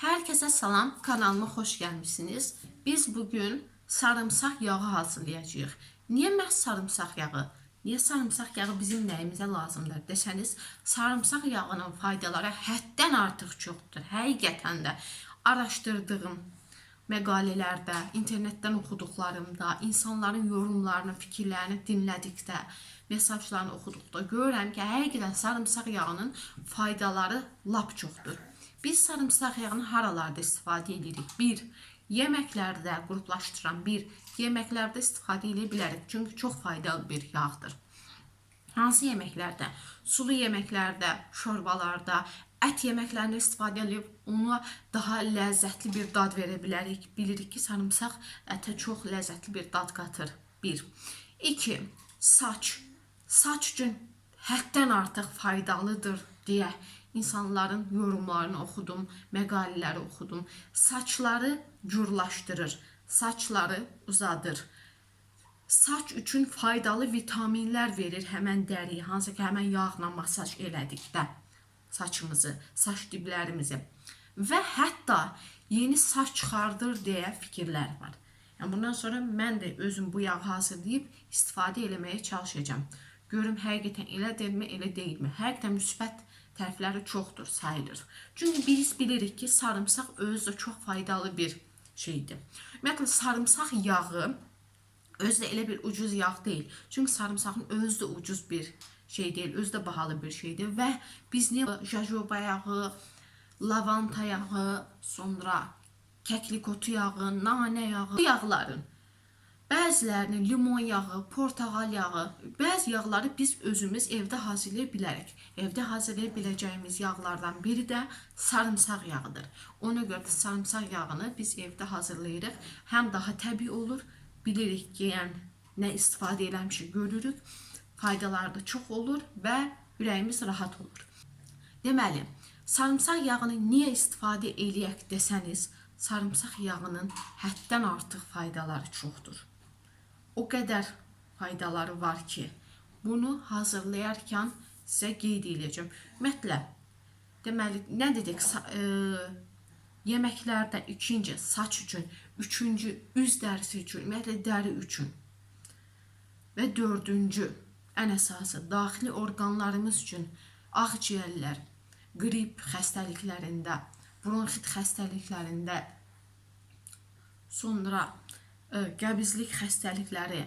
Herkese salam, kanalıma xoş gəlmisiniz. Biz bugün sarımsaq yağı hazırlayacağıq. Niyə məhz sarımsaq yağı? Niyə sarımsaq yağı bizim nəyimizə lazımdır desəniz, sarımsaq yağının faydaları həddən artıq çoxdur. Həqiqətən də araşdırdığım məqalələrdə, internetdən oxuduqlarımda, insanların yorumlarını, fikirlərini dinlədikdə, mesajlarını oxuduqda görürəm ki, həqiqətən sarımsaq yağının faydaları lap çoxdur. Biz sarımsaq yağını haralarda istifadə edirik? Bir, yeməklərdə qruplaşdıran bir, yeməklərdə istifadə edə bilərik. Çünki çox faydalı bir yağdır. Hansı yeməklərdə? Sulu yeməklərdə, şorbalarda, ət yeməklərində istifadə edib ona daha ləzzətli bir dad verə bilərik. Bilirik ki, sarımsaq ətə çox ləzzətli bir dad qatır. 1. 2. Saç. Saç üçün həddən artıq faydalıdır deyə insanların yorumlarını oxudum, məqalələri oxudum. Saçları gurlaşdırır, saçları uzadır. Saç üçün faydalı vitaminlər verir həmən dəriyə, hansı ki, həmən yağla masaj elədikdə saçımızı, saç diblərimizi və hətta yeni saç çıxardır deyə fikirlər var. Yəni bundan sonra mən də özüm bu yağı hazırlayıb istifadə eləməyə çalışacağam. Görüm həqiqətən elədirmi, elə deyilmi? Həqiqətən müsbət tərəfləri çoxdur, sayılır. Çünki biz bilirik ki, sarımsaq özü də çox faydalı bir şeydir. Ümumiyyətlə sarımsaq yağı özü də elə bir ucuz yağ deyil. Çünki sarımsağın özü də ucuz bir şey deyil, özü də bahalı bir şeydir və biz nə jojoba yağı, lavanta yağı, sonra kəklik otu yağı, nanə yağı, bu yağların Bəzilərini limon yağı, portağal yağı, bəzi yağları biz özümüz evdə hazırlaya bilərik. Evdə hazırlaya biləcəyimiz yağlardan biri də sarımsaq yağıdır. Ona görə də sarımsaq yağını biz evdə hazırlayırıq. Həm daha təbii olur, bilirik ki, yəni nə istifadə eləmişik görürük. Faydaları da çox olur və ürəyimiz rahat olur. Deməli, sarımsaq yağını niyə istifadə eləyək desəniz, sarımsaq yağının həddən artıq faydaları çoxdur. O qədər faydaları var ki, bunu hazırlayarkən sizə qeyd edəcəm. Ümumiyyətlə, deməli, nə dedik? Sa e, yeməklərdə ikinci saç üçün, üçüncü üz dərisi üçün, ümumiyyətlə dəri üçün və dördüncü ən əsası daxili orqanlarımız üçün ağciyərlər, qrip xəstəliklərində, bronxit xəstəliklərində, sonra qəbizlik xəstəlikləri,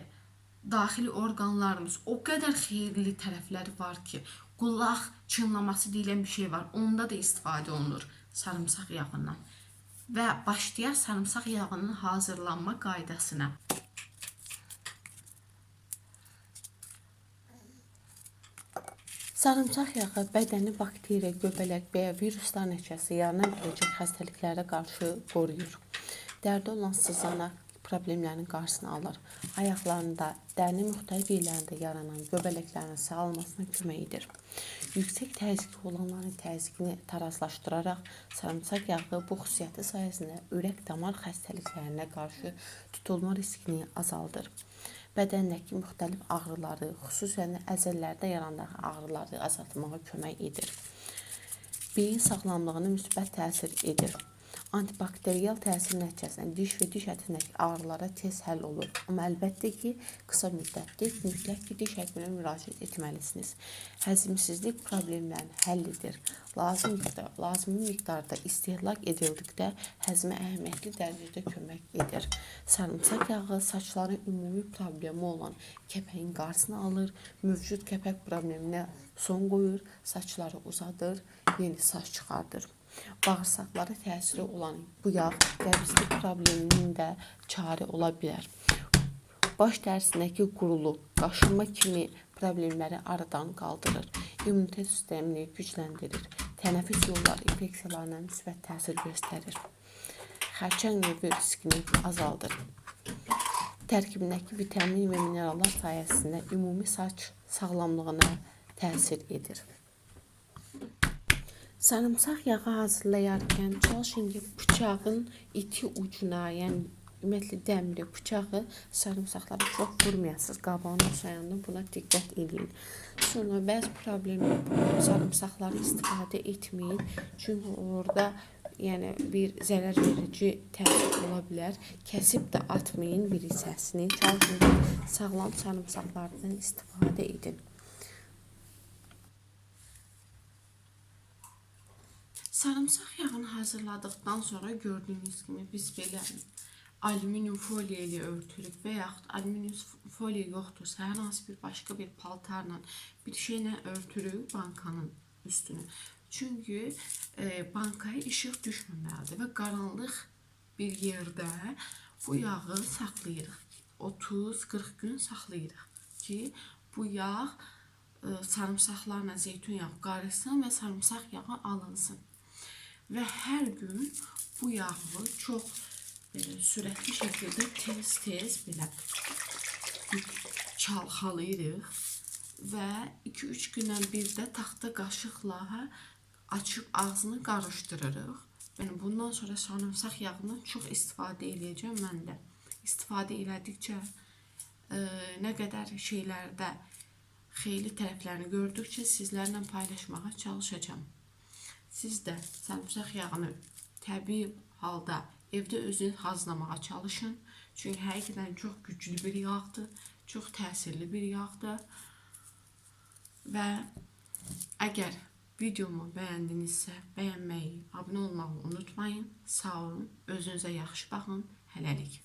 daxili orqanlarımız o qədər xeyirli tərəfləri var ki, qulaq çınlaması deyilən bir şey var. Onda da istifadə olunur sarımsaq yağından. Və başlayaq sarımsaq yağının hazırlanma qaydasına. Sarımsaq yağı bədəni bakteriya, göbələk və ya viruslar nəticəsində yarana biləcək xəstəliklərə qarşı qoruyur. Dərdə olan sızana problemlərin qarşısını alır. Ayaqlarında, dərinin müxtəlif yerlərində yaranan göbələklərin sağalmasına kömək edir. Yüksək təzyiqi olanların təzyiqini tarazlaşdıraraq sarımsaq yağı bu xüsusiyyəti sayəsində ürək-damar xəstəliklərinə qarşı tutulma riskini azaldır. Bədəndəki müxtəlif ağrıları, xüsusən əzələlərdə yaranan ağrıları azaltmağa kömək edir. Beyin sağlamlığına müsbət təsir edir. Antibakteriyal təsir nəticəsində diş və diş ətindəki ağrılara tez həll olur. Amma əlbəttə ki, qısa müddətli mütləq ki, diş həkiminə müraciət etməlisiniz. Həzmsizlik problemlərini həll edir. Lazım miqdar, lazımi miqdarda istehlak edildikdə həzmə əhəmiyyətli dərəcədə kömək edir. Sarımsaq yağı saçların ümumi problemi olan kəpəyin qarşısını alır, mövcud kəpək probleminə son qoyur, saçları uzadır, yeni saç çıxardır. Bağırsaqlara təsiri olan bu yağ qəbizlik probleminin də çarə ola bilər. Baş dərisindəki quruluq, qaşınma kimi problemləri aradan qaldırır. İmmunitet sistemini gücləndirir. Tənəffüs yolları infeksiyalarına müsbət təsir göstərir. Xərçəng növü riskini azaldır. Tərkibindəki vitamin və minerallar sayəsində ümumi saç sağlamlığına təsir edir. Sarımsaq yağı hazırlayarkən çalışın ki, bıçağın iti ucuna, yəni ümumiyyətlə dəmiri bıçağı sarımsaqlara çox vurmayasınız. Qabağını soyanda buna diqqət edin. Sonra bəzi problemlər sarımsaqları istifadə etməyin. Çünki orada yəni bir zərər verici təsir ola bilər. Kəsib də atmayın bir hissəsini. Çalışın sağlam sarımsaqlardan istifadə edin. Sarımsaq yağını hazırladıktan sonra gördüğünüz gibi biz belə alüminium folya ilə örtürük və yaxud alüminium folya yoxdursa, hər hansı bir başqa bir paltarla bir şeylə örtürük bankanın üstünü. Çünki e, bankaya işıq düşməməlidir və qaranlıq bir yerdə bu yağı saxlayırıq. 30-40 gün saxlayırıq ki, bu yağ e, sarımsaqlarla zeytun yağı qarışsın və sarımsaq yağı alınsın. Və hər gün bu yağı çox e, sürətli şəkildə tez-tez belə çalxalayırıq və 2-3 gündən bir də taxta qaşıqla açıb ağzını qarışdırırıq. Yəni bundan sonra sarımsaq yağından çox istifadə edəcəm mən də. İstifadə elədikcə e, nə qədər şeylərdə xeyli tərəflərini gördükcə sizlərlə paylaşmağa çalışacağam. Siz də sarımsaq yağını təbii halda evdə özünüz hazırlamağa çalışın. Çünki həqiqətən çox güclü bir yağdır, çox təsirli bir yağdır. Və əgər videomu bəyəndinizsə, bəyənməyi, abunə olmağı unutmayın. Sağ olun, özünüzə yaxşı baxın. Hələlik.